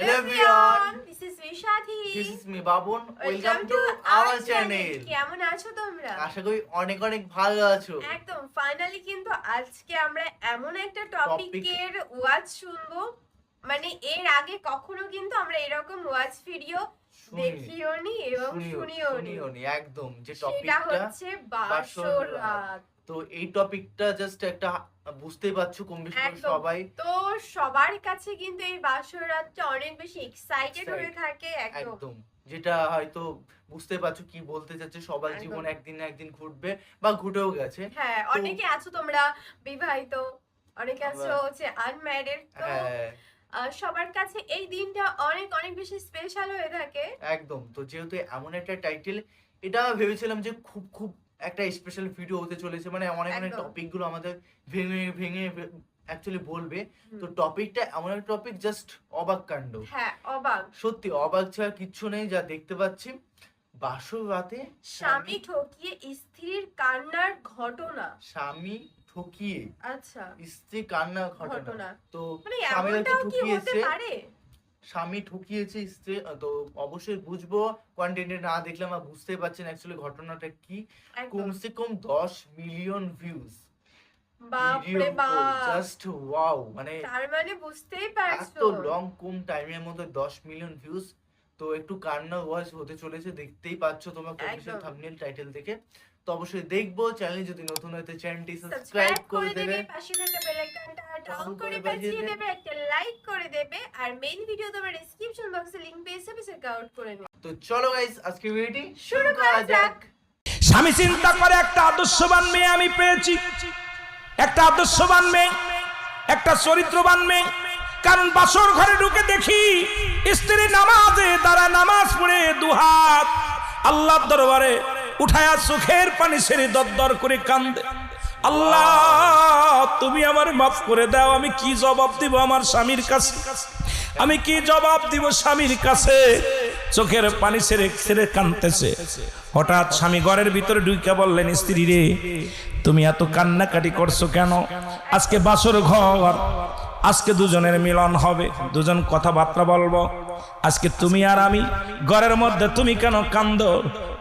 Hello everyone. This is. This is me Babon welcome to our channel কেমন আছো তোমরা? আশা করি অনেক অনেক ভালো আছো। একদম। ফাইনালি কিন্তু আজকে আমরা এমন একটা টপিকের ওয়াজ শুনব। মানে এর আগে কখনো কিন্তু আমরা এরকম ওয়াজ ভিডিও দেখিওনি এবং শুনিও শুনিওনি। শুনিওনি একদম। যে টপিকটা হচ্ছে বাসর রাত। তো এই টপিকটা জাস্ট একটা বুঝতেই পারছ কম বেশি সবাই। তো সবার কাছে কিন্তু এই বাসর রাতটা অনেক বেশি এক্সাইটেড হয়ে থাকে একদম। যেটা হয়তো বুঝতে পারছ কি বলতে চাচ্ছে সবার। জীবনে একদিন না একদিন ঘটবে বা ঘটেও গেছে। হ্যাঁ অনেকে আছো তোমরা বিবাহিত অনেকে আছো হচ্ছে আনম্যারিড তো সবার কাছে এই দিনটা অনেক অনেক বেশি স্পেশাল হয়ে থাকে। একদম। তো যেহেতু এমন একটা টাইটেল এটা ভেবেছিলাম যে খুব খুব একটা স্পেশাল ভিডিও হতে চলেছে মানে অনেক অনেক একদম। টপিকগুলো আমাদের ভেঙে ভেঙে অ্যাকচুয়ালি বলবে। তো টপিকটা এমন একটা টপিক জাস্ট অবাক কাণ্ড। হ্যাঁ অবাক। সত্যি অবাক ছাড়া কিচ্ছু নেই যা দেখতে পাচ্ছি। বাসর রাতে স্বামী ঠকিয়ে স্ত্রীর কান্নার ঘটনা। স্বামী ঠকিয়ে আচ্ছা। স্ত্রী কান্নার ঘটনা। তো মানে ঠকিয়েছে। পারে? স্বামী ঠকিয়েছে স্ত্রী তো অবশ্যই বুঝব। কন্টেন্টে না দেখলে আমরা বুঝতে পারছেন অ্যাকচুয়ালি ঘটনাটা কি। কমসে কম দশ মিলিয়ন ভিউজ জাস্ট ওয়াও মানে তার মানে বুঝতেই এত লং কম টাইমের মধ্যে দশ মিলিয়ন ভিউজ তো একটু কান্না ওয়াজ হতে চলেছে দেখতেই পাচ্ছ তোমরা একদম। থাম্বনেল টাইটেল দেখে তো অবশ্যই দেখব চ্যানেল যদি নতুন হতে চ্যানেলটি সাবস্ক্রাইব করে দেবে। পাশে থাকা বেল আইকনটা ডাউন করে বাজিয়ে দেবে। একটা লাইক করে দেবে আর মেইন ভিডিও তোমার ডেসক্রিপশন বক্সে লিংক পেয়ে যাবে চেক আউট করে তো চলো গাইস আজকে ভিডিওটি শুরু করা যাক। স্বামী চিন্তা করে একটা আদর্শবান মেয়ে আমি পেয়েছি। একটা আদর্শবান মেয়ে একটা চরিত্রবান মেয়ে। কারণ বাসর ঘরে ঢুকে দেখি স্ত্রী নামাজে তারা নামাজ পড়ে দুহাত আল্লাহর দরবারে উঠায়া চোখের পানি ছেড়ে দরদর করে কান্দে। আল্লাহ, তুমি আমার মাফ করে দাও, আমি কি জবাব দিব আমার স্বামীর কাছে? আমি কি জবাব দিব স্বামীর কাছে? চোখের পানি ছেড়ে ছেড়ে কানতেছে। হঠাৎ স্বামী ঘরের ভিতরে ঢুকে বললেন, স্ত্রী রে, তুমি এত কান্নাকাটি করছ কেন? আজকে বাসর ঘর আজকে দুজনের মিলন হবে। দুজন কথাবার্তা বলব। আজকে তুমি আর আমি, ঘরের মধ্যে তুমি কেন কান্দ?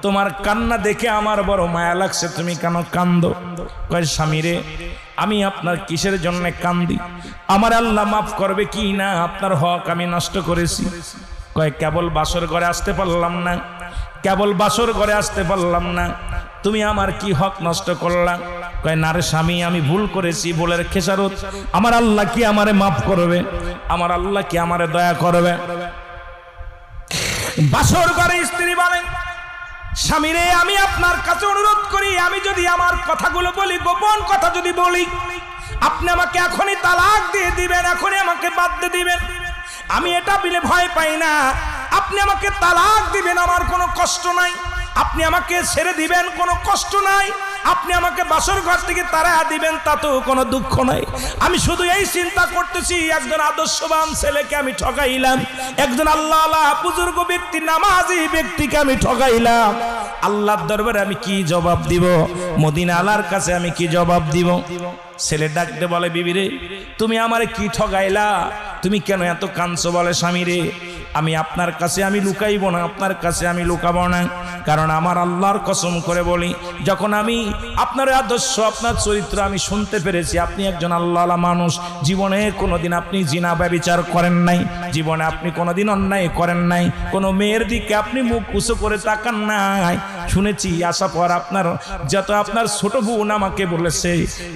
তোমার কান্না দেখে আমার বড় মায়া লাগছে, তুমি কেন কান্দ? কয়, স্বামী রে, আমি আপনার কিসের জন্য কান্দি? আমার আল্লাহ মাফ করবে কি না? আপনার হক আমি নষ্ট করেছি। কয়, কেবল বাসর ঘরে আসতে পারলাম না। কেবল বাসর ঘরে আসতে পারলাম না। তুমি আমার কি হক নষ্ট করলাম কয়, না রে স্বামী, আমি ভুল করেছি, ভুলের খেসারত। আমার আল্লাহ কি আমারে মাফ করবে? আমার আল্লাহ কি আমারে দয়া করবে? বাসর ঘরে স্ত্রী বলেন স্বামী রে, আমি আপনার কাছে অনুরোধ করি, আমি যদি আমার কথাগুলো বলি, গোপন কথা যদি বলি, আপনি আমাকে এখনই তালাক দিয়ে দিবেন, এখনই আমাকে বাদ দিয়ে দিবেন। আমি এটা বিলে ভয় পাই না। আপনি আমাকে তালাক দিবেন, আমার কোনো কষ্ট নাই। আপনি আমাকে ছেড়ে দিবেন, কোনো কষ্ট নাই। আপনি আমাকে বাসর ঘর থেকে তারা দিবেন, তাতেও কোনো দুঃখ নাই। আমি শুধু এই চিন্তা করতেছি, একজন আদর্শবান ছেলেকে আমি ঠকাইলাম। একজন আল্লাহ আল্লাহ বুজুর্গ ব্যক্তি, নামাজি ব্যক্তিকে আমি ঠকাইলাম। আল্লাহর দরবারে আমি কি জবাব দিব? মদিনা আলার কাছে আমি কি জবাব দিব? ছেলে ডাকতে বলে, বিবি রে, তুমি আমারে কি ঠগাইলা তুমি কেন এত কাঁদছো বলে স্বামী রে? আমি আপনার কাছে আমি লুকাইব না, আপনার কাছে আমি লুকাবো না। কারণ আমার আল্লাহর কসম করে বলি, যখন আমি আপনার আদর্শ, আপনার চরিত্র আমি শুনতে পেরেছি, আপনি একজন আল্লাহ মানুষ, জীবনে কোনোদিন আপনি জিনা ব্যবিচার করেন নাই, জীবনে আপনি কোনোদিন অন্যায় করেন নাই, কোনো মেয়ের দিকে আপনি মুখ উঁচু করে তাকান নাই। শুনেছি আসা পর আপনার, যত আপনার ছোট বোন আমাকে বলেছে,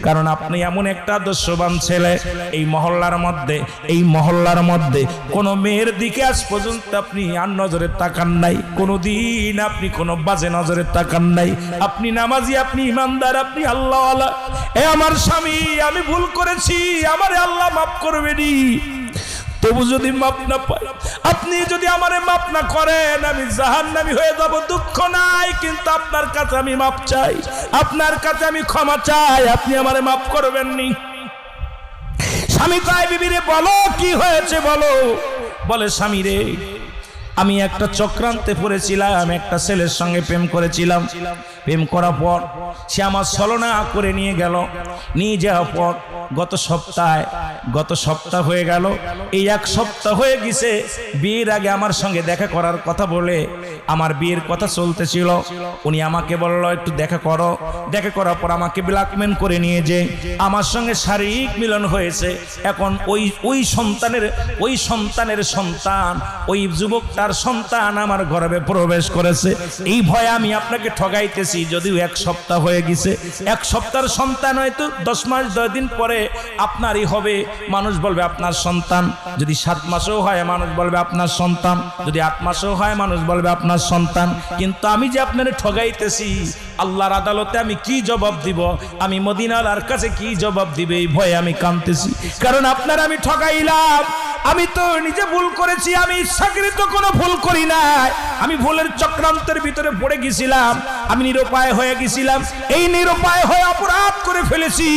কারণ আপনি এমন একটা আদর্শবান ছেলে, এই মহল্লার মধ্যে, এই মহল্লার মধ্যে কোনো মেয়ের দিকে আজ পর্যন্ত আপনি আর নজরে তাকান নাই। কোনোদিন আপনি কোনো বাজে নজরে তাকান নাই। আপনি নামাজি, আপনি ইমানদার, আপনি আল্লাহ এ আমার স্বামী, আমি ভুল করেছি, আমারে আল্লাহ মাফ করবেনি তবু যদি মাপ না পাই আপনি যদি আমারে মাপ না করেন, আমি জাহান্নামি হয়ে যাব, দুঃখ নাই, কিন্তু আপনার কাছে আমি মাপ চাই। আপনার কাছে আমি ক্ষমা চাই, আপনি আমারে মাপ করবেন নি স্বামী তাই বিবিরে বলো, কি হয়েছে বলো? বলে স্বামী রে আমি একটা চক্রান্তে পড়েছিলাম, একটা ছেলের সঙ্গে প্রেম করেছিলাম। প্রেম করার পর সে আমার ছলনা করে নিয়ে গেল। নিয়ে যাওয়ার পর গত সপ্তাহে, গত সপ্তাহ হয়ে গেল। এই এক সপ্তাহ হয়ে গেছে, বিয়ের আগে আমার সঙ্গে দেখা করার কথা বলে আমার বিয়ের কথা চলতেছিল। উনি আমাকে বলল, একটু দেখা করো। দেখা করার পর আমাকে ব্ল্যাকমেন করে নিয়ে যে আমার সঙ্গে শারীরিক মিলন হয়েছে। এখন ওই ওই সন্তানের ওই সন্তানের সন্তান, ওই যুবকটার সন্তান আমার গর্ভে প্রবেশ করেছে। এই ভয়ে আমি আপনাকে ঠগাইতেছি, যদিও এক সপ্তাহ হয়ে গেছে। এক সপ্তাহের সন্তান হয়তো দশ মাস, দশ দিন পরে আপনারই হবে। মানুষ বলবে, আপনার সন্তান। যদি সাত মাসেও হয়, মানুষ বলবে, আপনার সন্তান। যদি আট মাসেও হয়, মানুষ বলবে, আপনার সন্তান। কিন্তু আমি যে আপনার ঠগাইতেছি, আল্লাহর আদালতে আমি কি জবাব দিব? আমি মদিনালার কাছে কি জবাব দিবে? এই ভয়ে আমি কাঁদতেছি। কারণ আপনার আমি ঠগাইলাম। আমি তো নিজে ভুল করেছি, আমি ইচ্ছাকৃত কোনো ভুল করি নাই। আমি ভুলের চক্রান্তের ভিতরে পড়ে গেছিলাম, আমি নিরুপায় হয়ে গেছিলাম। এই নিরুপায় হয়ে অপরাধ করে ফেলেছি,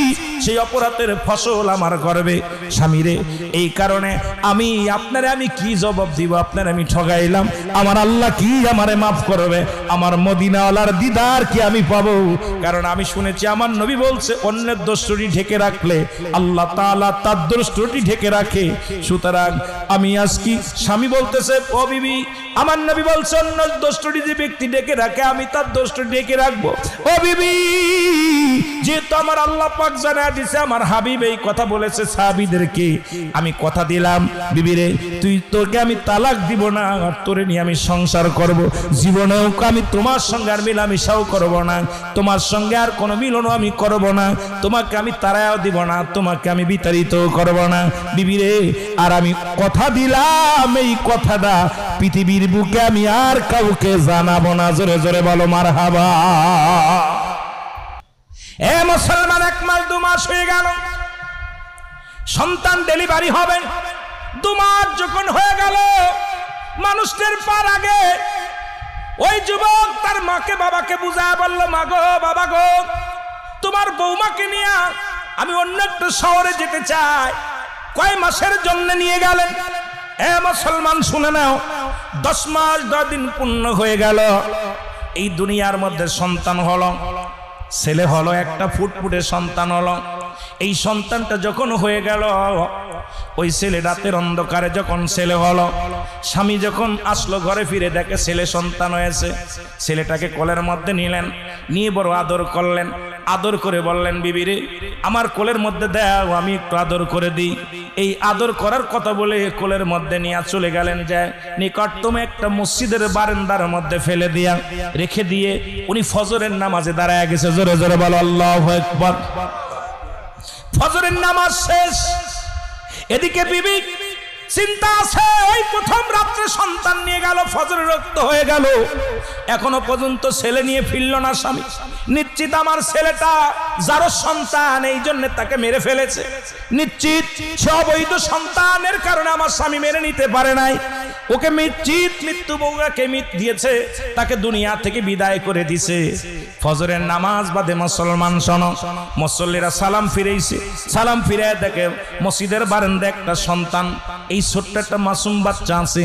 সেই অপরাধের ফসল আমার গর্বে। স্বামীরে, এই কারণে আমি, আপনারে আমি কি জবাব দিব, আপনার আমি ঠগাইলাম। আমার আল্লাহ কি আমারে মাফ করবে? আমার মদিনাওয়ালার দিদার কি আমি পাবো? কারণ আমি শুনেছি, আমার নবী বলছে, অন্যের দোষটি ঢেকে রাখলে আল্লাহ তাআলা তার দোষটি ঢেকে রাখে। সুতরাং আমি আজ কি স্বামী বলতেছে, ও আমার নবী বলছে দোষটি যে ব্যক্তি ডেকে রাখে, আমি তার দোষটি ডেকে রাখব। যেহেতু আমার আল্লাহ পাক জানা দিছে আমার হাবিব এই কথা বলেছে, সাহাবীদেরকে আমি কথা দিলাম বিবিরে তুই তোকে আমি তালাক দিব না, আর তোরে নিয়ে আমি সংসার করব। জীবনেও আমি তোমার সঙ্গে আর মিলামিশাও করব না। তোমার সঙ্গে আর কোনো মিলনও আমি করব না। তোমাকে আমি তারাও দিব না, তোমাকে আমি বিতাড়িত করব না। বিবিরে আর আমি কথা দিলাম, এই কথাটা পৃথিবীর বুকে আমি আর কাউকে জানাব না। জোরে জোরে বলো মার হাবা এ মুসলমান, এক মাস, দু মাস হয়ে গেল। সন্তান ডেলিভারি হবে। দু মাস যখন হয়ে গেল, মানুষদের পার আগে ওই যুবক তার মাকে, বাবাকে বুঝায়, বলল, মা গো, বাবা গো, তোমার বৌমাকে নিয়ে আমি অন্য একটা শহরে যেতে চাই। কয় মাসের জন্য নিয়ে গেলেন এ মুসলমান, শুনে নাও, দশ মাস দশ দিন পূর্ণ হয়ে গেল। এই দুনিয়ার মধ্যে সন্তান হল, ছেলে হলো একটা ফুটফুটে সন্তান হলো। এই সন্তানটা যখন হয়ে গেল ওই ছেলে রাতের অন্ধকারে যখন ছেলে হলো, স্বামী যখন আসলো ঘরে ফিরে দেখে ছেলে সন্তান হয়েছে। ছেলেটাকে কোলের মধ্যে নিলেন, নিয়ে বড় আদর করলেন। আদর করে বললেন বিবিরে আমার কোলের মধ্যে দাও, আমি একটু আদর করে দিই। এই আদর করার কথা বলে কোলের মধ্যে নিয়ে চলে গেলেন যে নিকটতম একটা মসজিদের বারান্দার মধ্যে ফেলে দিয়া, রেখে দিয়ে উনি ফজরের নামাজে দাঁড়ায় গেছে। জোরে জোরে বলো, আল্লাহ ফজরের নামাজ শেষ। এদিকে বিবি চিন্তা আছে, ওই প্রথম রাত্রে সন্তান নিয়ে গেল, ফজর রক্ত হয়ে গেল। এখনও পর্যন্ত ছেলে নিয়ে ফিরল না স্বামী। নিশ্চিত আমার ছেলেটা সন্তান, এই তাকে মেরে ফেলেছে। নিশ্চিত সে অবৈধ সন্তানের কারণে আমার স্বামী নিতে পারে নাই। ওকে নিশ্চিত মৃত্যু বউরাকে মিত দিয়েছে, তাকে দুনিয়া থেকে বিদায় করে দিছে। ফজরের নামাজ বাদে মুসলমান শোন, মুসল্লিরা সালাম ফিরেছে সালাম ফিরে দেখে মসজিদের বারান্দা একটা সন্তান এই ছোট্ট একটা মাসুম বাচ্চা আছে।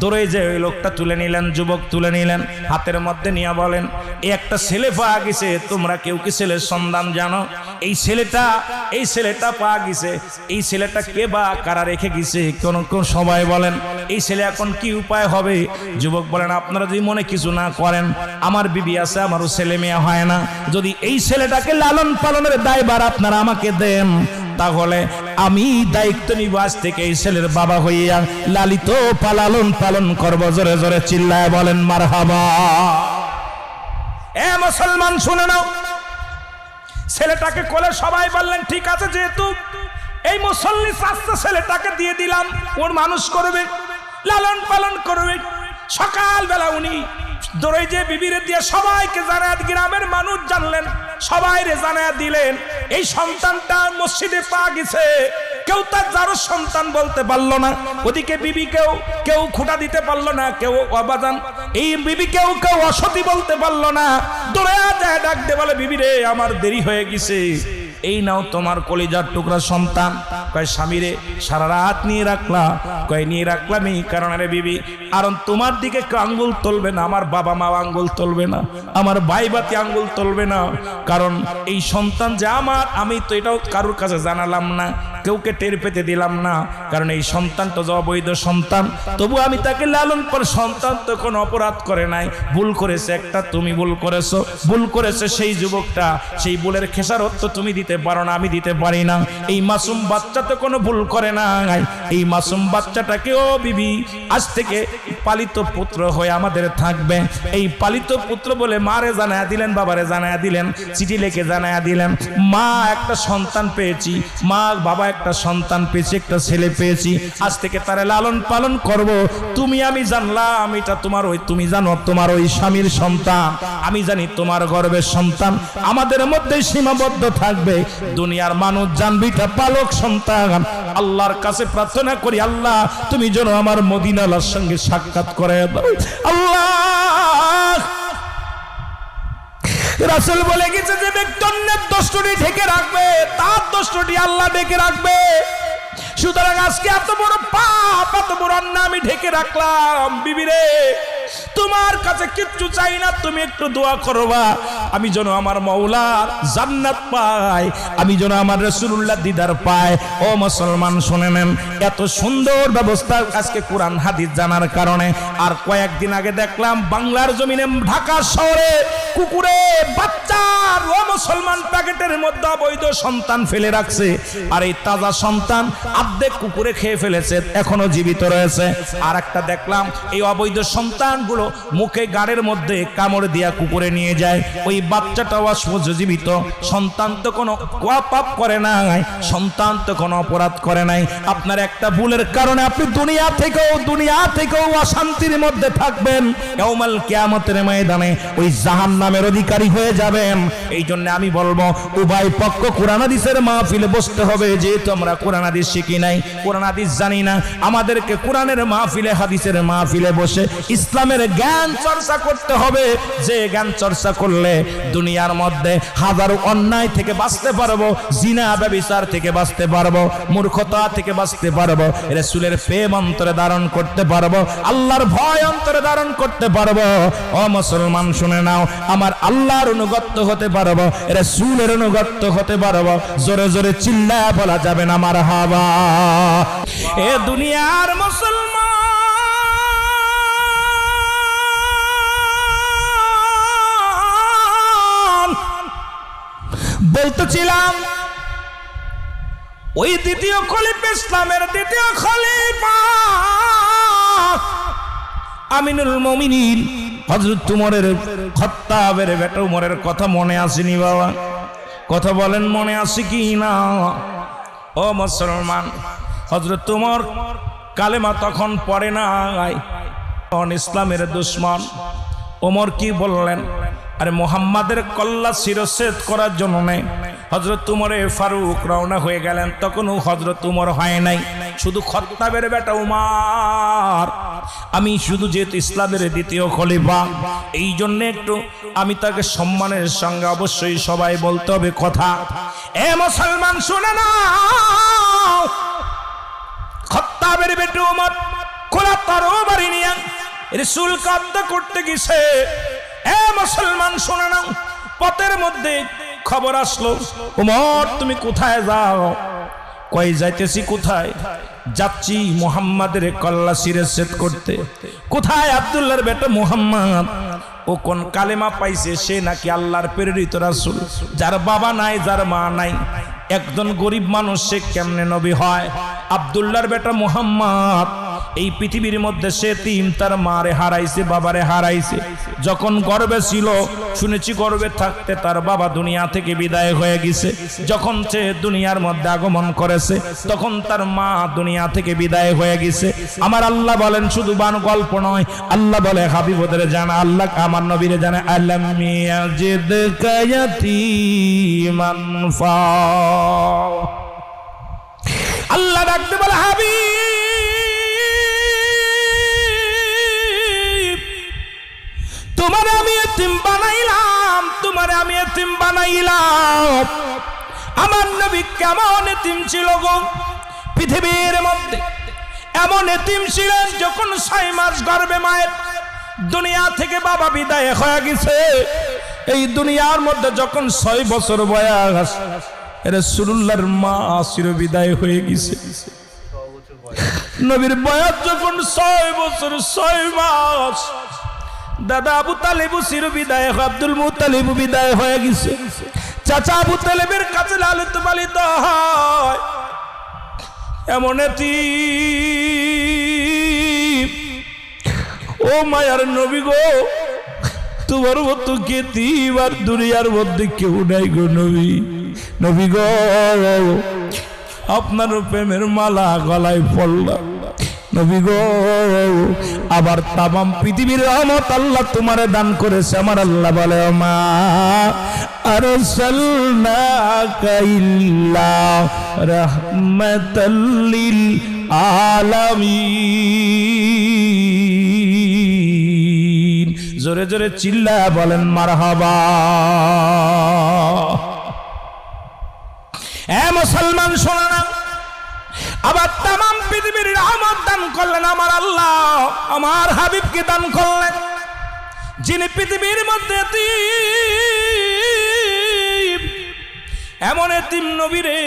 দৌড়ে যে ওই লোকটা তুলে নিলেন, যুবক তুলে নিলেন, হাতের মধ্যে নিয়ে বলেন এই একটা ছেলে পাওয়া গেছে, তোমরা কেউ কি ছেলের সন্ধান জানো? এই ছেলেটা এই ছেলেটা পাওয়া গেছে, এই ছেলেটা কে বা কারা রেখে গেছে? কোন কোন সবাই বলেন, এই ছেলে এখন কি উপায় হবে? যুবক বলেন, আপনারা যদি মনে কিছু না করেন, আমার বিবি আছে, আমারও ছেলে মেয়ে হয় না। যদি এই ছেলেটাকে লালন পালনের দায়ভার আপনারা আমাকে দেন, তাহলে আমি দায়িত্ব নিব আজ থেকে এই ছেলের বাবা হইয়া লালিত পালালন পালন করব, জোরে জোরে চিল্লায় বলেন মার হাবা এ মুসলমান, শুনে নাও। ছেলেটাকে কোলে সবাই বললেন, ঠিক আছে যেহেতু এই মুসল্লি চাষটা ছেলেটাকে দিয়ে দিলাম, ওর মানুষ করবে, লালন পালন করবে। সকালবেলা উনি দৌড়ে যে বিবিরে দিয়ে সবাইকে জানায় গ্রামের মানুষ জানলেন সবাই রে জানায় দিলেন, এই সন্তানটা মসজিদে পা গেছে। কেউ তার যারও সন্তান বলতে পারল না। ওদিকে বিবি কেউ কেউ খুঁটা দিতে পারল না, কেউ অবাদান এই বিবি কেউ কেউ অসতি বলতে পারল না। দৌড়ে যায় ডাক বলে বিবি রে আমার দেরি হয়ে গেছে। এই নাও তোমার কলিজার টুকরা সন্তান। কয় স্বামী রে সারা রাত নিয়ে রাখলা। কয়, নিয়ে রাখলাম এই কারণে বিবি, কারণ তোমার দিকে আঙ্গুল তুলবে না, আমার বাবা মা আঙ্গুল তুলবে না, আমার ভাই বাতি আঙ্গুল তুলবে না। কারণ এই সন্তান যে আমার, আমি তো এটাও কারোর কাছে জানালাম না। কেউকে টের পেতে দিলাম না, কারণ এই সন্তান তো অবৈধ সন্তান। তবু আমি তাকে লালন করে, সন্তান তো কোনো অপরাধ করে নাই। ভুল করেছে একটা, তুমি ভুল করেছ। ভুল করেছে সেই যুবকটা, সেই ভুলের খেসারত তো তুমি দিতে পারো না, আমি দিতে পারি না। এই মাসুম বাচ্চা তো কোনো ভুল করে না এই মাসুম বাচ্চাটাকেও বিবি, আজ থেকে পালিত পুত্র হয়ে আমাদের থাকবে। এই পালিত পুত্র বলে মারে জানায়া দিলেন, বাবারে জানায়া দিলেন, চিঠি লিখে জানায়া দিলেন, মা, একটা সন্তান পেয়েছি। মা, বাবা একটা সন্তান পেয়েছি, একটা ছেলে পেয়েছি, আজ থেকে তারা লালন পালন করব। তুমি আমি জানলাম, এটা তোমার ওই, তুমি জানো, তোমার ওই স্বামীর সন্তান। আমি জানি তোমার গর্বের সন্তান, আমাদের মধ্যে সীমাবদ্ধ থাকবে। দুনিয়ার মানুষ জানবিটা পালক সন্তান। আল্লাহর কাছে প্রার্থনা করি, আল্লাহ, তুমি যেন আমার মদিনালার সঙ্গে সাক্ষাৎ করে। আল্লাহ! রাসূল বলে গেছে যে ব্যক্তি অন্যের দোষটি ঢেকে রাখবে, তার দোষটি আল্লাহ ডেকে রাখবে। সুতরাং আজকে এত বড় পাপ, এত বড় অন্যায় আমি ঢেকে রাখলাম। বিবিরে তোমার কাছে কিচ্ছু চাই না, তুমি একটু দোয়া করবা। আমি যেন আমার মৌলার জান্নাত পাই, আমি যেন আমার রসুল্লাহ দিদার পাই। ও মুসলমান, শুনে নেন, এত সুন্দর ব্যবস্থা আজকে কোরআন হাদিস জানার কারণে। আর কয়েকদিন আগে দেখলাম বাংলার জমিনে ঢাকা শহরে কুকুরে, বাচ্চার ও মুসলমান প্যাকেটের মধ্যে অবৈধ সন্তান ফেলে রাখছে। আর এই তাজা সন্তান আর্ধেক কুকুরে খেয়ে ফেলেছে, এখনও জীবিত রয়েছে। আর একটা দেখলাম, এই অবৈধ সন্তানগুলো মুখে গাড়ের মধ্যে কামড় দিয়া কুকুরে নিয়ে যায়। ওই বাচ্চাটাও অসহ্য জীবিত সন্তান তো কোনো পাপ করে নাই। সন্তান তো কোনো অপরাধ করে নাই। আপনার একটা ভুলের কারণে আপনি দুনিয়া থেকেও দুনিয়া থেকেও অশান্তির মধ্যে থাকবেন। কেউমাল কিয়ামতের ময়দানে ওই জাহান নামের অধিকারী হয়ে যাবেন। এই জন্য আমি বলব, উভয় পক্ষ কোরআন হাদিসের মাহফিলে বসতে হবে। যেহেতু আমরা কোরআন হাদিস শিখি নাই, কোরআন হাদিস জানি না। আমাদেরকে কোরআনের মাহফিলে, হাদিসের মাহফিলে বসে ইসলামের জ্ঞান চর্চা করতে হবে। যে জ্ঞান চর্চা করলে দুনিয়ার মধ্যে হাজারো অন্যায় থেকে বাঁচতে পারব, জিনা, ব্যবিচার থেকে বাঁচতে পারব, মূর্খতা থেকে বাঁচতে পারব, রসুলের প্রেম অন্তরে ধারণ করতে পারব, আল্লাহর ভয় অন্তরে ধারণ করতে পারব। ও মুসলমান, শুনে নাও, আমার আল্লাহর অনুগত্য হতে পারব, রসুলের অনুগত্য হতে পারব। জোরে জোরে চিল্লা বলা যাবে না আমার হাবা এ দুনিয়ার মুসলমান বলতেছিলাম, ওই দ্বিতীয় খলিফ ইসলামের দ্বিতীয় খলিফা আমিনুল মমিনিন হজরত তুমরের খত্তাবের বেটা উমরের কথা মনে আসেনি বাবা। কথা বলেন মনে আসে কি না? ও মুসলমান হজরত তুমর কালেমা তখন পড়ে তখন ইসলামের দুশ্মন। ওমর কি বললেন? আরে মোহাম্মদের কল্লা শিরচ্ছেদ করার জন্য নেই। হজরত তুমরে ফারুক রওনা হয়ে গেলেন, তখনও হজরত উমর হয় নাই। শুধু খত্তাবের বেটা উমার। আমি শুধু যেহেতু ইসলামের দ্বিতীয় খলিফা এই জন্য একটু আমি তাকে সম্মানের সঙ্গে অবশ্যই সবাই বলতে হবে কথা। এ মুসলমান, শুনে না খত্তাবের বেটে উমর খোলা তারও বাড়ি নিয়ে রসুল কাদ্দা করতে গেছে। মুসলমান, শোনা নাও পথের মধ্যে খবর আসলো, উমর, তুমি কোথায় যাও? কই যাইতেছি কোথায়? যাচ্ছি মুহাম্মাদের কল্লা শিরে সেট করতে। কোথায় আব্দুল্লাহর বেটা মুহাম্মদ? ও কোন কালেমা পাইছে, সে নাকি আল্লাহর প্রেরিত রাসূল। যার বাবা নাই, যার মা নাই। একজন গরিব মানুষ, সে কেমনে নবী হয়? আব্দুল্লাহর বেটা মুহাম্মদ এই পৃথিবীর মধ্যে সে তিন তার মারে হারাইছে, বাবারে হারাইছে। যখন গর্বে ছিল, শুনেছি গর্বে থাকতে তার বাবা দুনিয়া থেকে বিদায় হয়ে গেছে। যখন সে দুনিয়ার মধ্যে আগমন করেছে, তখন তার মা দুনিয়া থেকে বিদায় হয়ে গেছে। আমার আল্লাহ বলেন, শুধু বান গল্প নয়, আল্লাহ বলে, হাবিবদের জানা, আল্লাহ আমার নবীরে জানে ফা আল্লাহ ডাকতে বলে, হাবিব! তোমার আমি এতিম বানাইলাম, তোমার আমি এতিম বানাইলাম। আমার নবী কেমন এতিম ছিল গো? পৃথিবীর মধ্যে এমন এতিম ছিলেন যখন ছয় মাস গর্বে মায়ের দুনিয়া থেকে বাবা বিদায় হয়ে গেছে। এই দুনিয়ার মধ্যে যখন ছয় বছর বয়স রসুল্লাহর মা চির বিদায় হয়ে গেছে। নবীর বয়স যখন ছয় বছর, ছয় মাস দাদা আবু তালেবু চির বিদায় আব্দুল মুতালিবু বিদায় হয়ে গেছে। চাচা আবু তালেবের কাছে লালিত পালিত এমন এটি ও মায়ার নবী গো, তোমার মতো কে আর দুনিয়ার মধ্যে কেউ নাই গো নবী। নবী গো, আপনার প্রেমের মালা গলায় পড়লাম। নবী গো, আবার তামাম পৃথিবীর রহমত আল্লাহ তোমারে দান করেছে। আমার আল্লাহ বলে মা আর ইল্লা রাহমাতাল্লিল আলামিন জোরে জোরে চিল্লা বলেন, মারহাবা। এ মুসলমান শোনা না। আবার তাম পৃথিবীর রহমত দান করলেন আমার আল্লাহ, আমার হাবিবকে দান করলেন। যিনি পৃথিবীর মধ্যে এমন এতিম নবীরে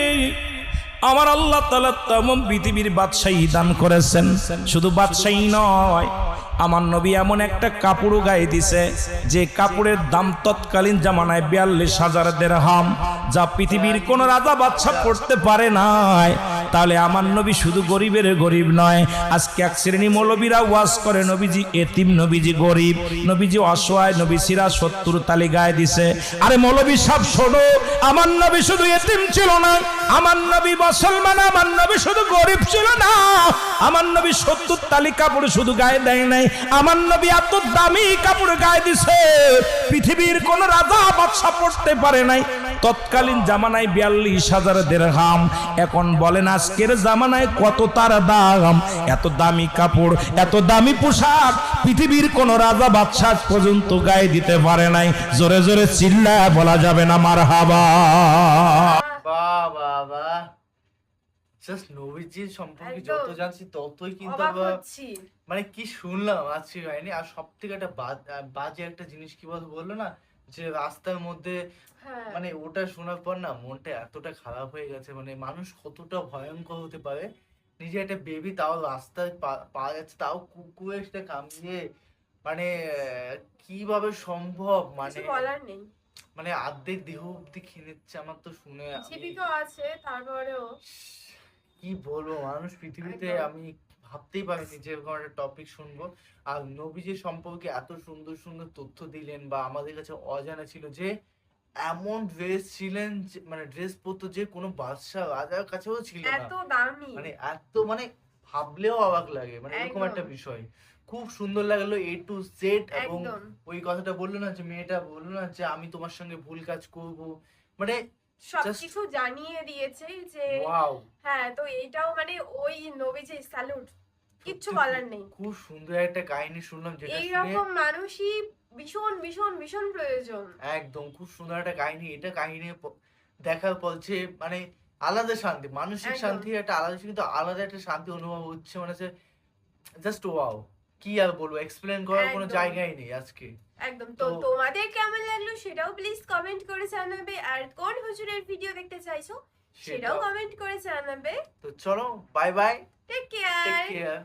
আমার আল্লাহ তালা তেমন পৃথিবীর বাদশাহী দান করেছেন। শুধু বাদশাহী নয় আমার নবী এমন একটা কাপড়ও গায়ে দিছে, যে কাপড়ের দাম তৎকালীন জামানায় বিয়াল্লিশ হাজার দেড়হাম, যা পৃথিবীর কোন রাজা বাদশা পড়তে পারে নাই। তাহলে আমার নবী শুধু গরিবের গরিব নয়, আজকে এক শ্রেণি মৌলবীরা ওয়াজ করে, নবীজি এতিম, নবীজি গরিব, নবীজি অসহায়, নবী সিরা সত্তর তালি গায়ে দিছে। আরে মৌলবী সব শোনো আমার নবী শুধু এতিম ছিল না, আমার নবী মুসলমান, আমার নবী শুধু গরিব ছিল না, আমার নবী সত্তর তালি কাপড় শুধু গায়ে দেয় নাই, আমার নবী এত দামি কাপড় গায়ে দিছে, পৃথিবীর কোন রাজা বাদশা পড়তে পারে নাই। তৎকালীন জামানায় বিয়াল্লিশ হাজার দেড়হাম। এখন বলেন আজকের জামানায় কত তার দাম? এত দামি কাপড় এত দামি পোশাক পৃথিবীর কোন রাজা বাদশাহ পর্যন্ত গায়ে দিতে পারে নাই। জোরে জোরে চিল্লা বলা যাবে না মার হাবা বাহ বাহ বাহ জাস্ট নবীজির সম্পর্কে যত জানছি ততই কিন্তু মানে কি শুনলাম আজকে হয়নি। আর সব থেকে একটা বাজ- বাজে একটা জিনিস কি বলতো বলল না? যে রাস্তার মধ্যে হ্যাঁ। মানে ওটা শোনার পর না মনটা এতটা খারাপ হয়ে গেছে মানে মানুষ কতটা ভয়ঙ্কর হতে পারে। নিজে একটা বেবি তাও রাস্তায় পা- পাওয়া যাচ্ছে তাও কুকুরে সেটা কামড়িয়ে মানে কীভাবে সম্ভব? মানে বলার নেই। মানে অর্ধেক দেহ অব্দি খেয়ে নিচ্ছে আমার তো শুনে আছে তারপরেও। কি বলব? মানুষ পৃথিবীতে আমি ভাবতেই পারিনি যে এরকম একটা টপিক শুনব। আর নবীজি সম্পর্কে এত সুন্দর সুন্দর তথ্য দিলেন বা আমাদের কাছে অজানা ছিল যে এমন ড্রেস ছিলেন মানে ড্রেস পরতো যে কোনো বাদশাহ রাজার কাছেও ছিল না। এত দামি। মানে এত মানে ভাবলেও অবাক লাগে। মানে এরকম একটা বিষয়। খুব সুন্দর লাগল এ টু জেড এবং ওই কথাটা বলল না যে মেয়েটা বলল না যে আমি তোমার সঙ্গে ভুল কাজ করব। মানে সবকিছু জানিয়ে দিয়েছে যে হ্যাঁ তো এইটাও মানে ওই নবী যে স্যালুট কিচ্ছু বলার নেই। খুব সুন্দর একটা কাহিনী শুনলাম যেটা এইরকম মানুষই ভীষণ ভীষণ ভীষণ প্রয়োজন। একদম খুব সুন্দর একটা কাহিনী। এটা কাহিনী দেখার পর যে মানে আলাদা শান্তি মানসিক শান্তি একটা আলাদা কিন্তু আলাদা একটা শান্তি অনুভব হচ্ছে মানে জাস্ট ওয়াও কি আর বলব? এক্সপ্লেন করার কোনো জায়গাই নেই আজকে। একদম। তো তোমাদের কেমন লাগল সেটাও প্লিজ কমেন্ট করে জানাবে। আর কোন হুজুরের ভিডিও দেখতে চাইছো সেটাও কমেন্ট করে জানাবে। তো চলো bye bye take care take care